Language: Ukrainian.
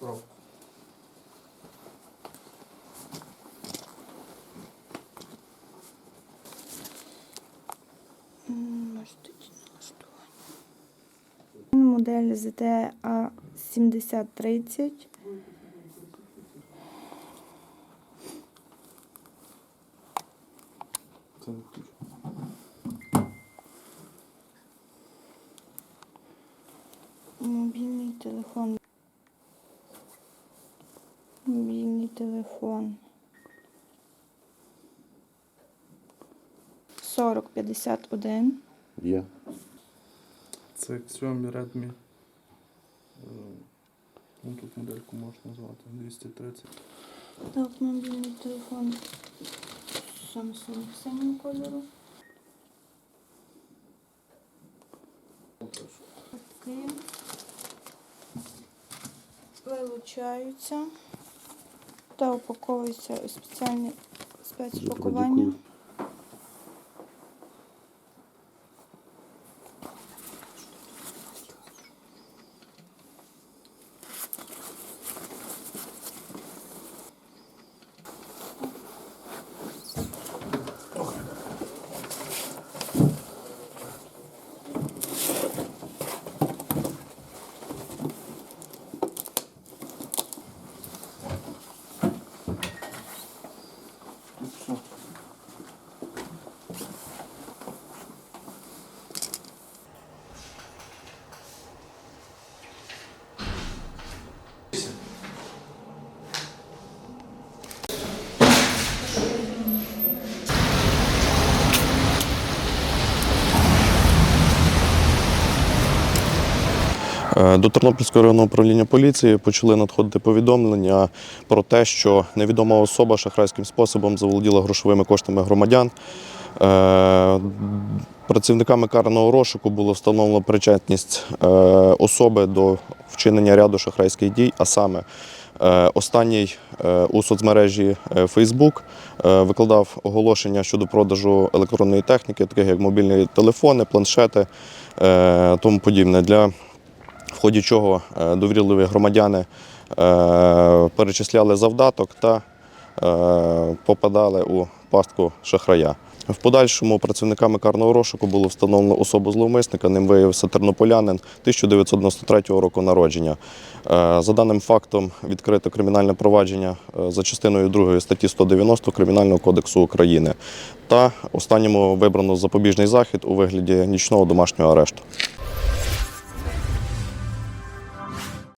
Налаштування. Модель ZTA 7030. Це не включено. Мобільний телефон. Мобільний телефон. 4051. Є. Це Xiaomi Redmi. Е, Ну, тут модельку можна назвати 230. Так, мобільний телефон Samsung синього кольору. Такі. Вилучаються та упаковується у спеціальне спецпакування. ну. До Тернопільського районного управління поліції почали надходити повідомлення про те, що невідома особа шахрайським способом заволоділа грошовими коштами громадян. Е, Працівниками карного розшуку було встановлено причетність е, особи до вчинення ряду шахрайських дій, а саме е, останній е, у соцмережі е, Facebook е, викладав оголошення щодо продажу електронної техніки, таких як мобільні телефони, планшети, е, тому подібне. Для ході чого е, довірливі громадяни е, перечисляли завдаток та е, попадали у пастку шахрая. В подальшому працівниками карного розшуку було встановлено особу зловмисника. Ним виявився тернополянин 1993 року народження. За даним фактом відкрито кримінальне провадження за частиною 2 статті 190 Кримінального кодексу України. Та останньому вибрано запобіжний захід у вигляді нічного домашнього арешту.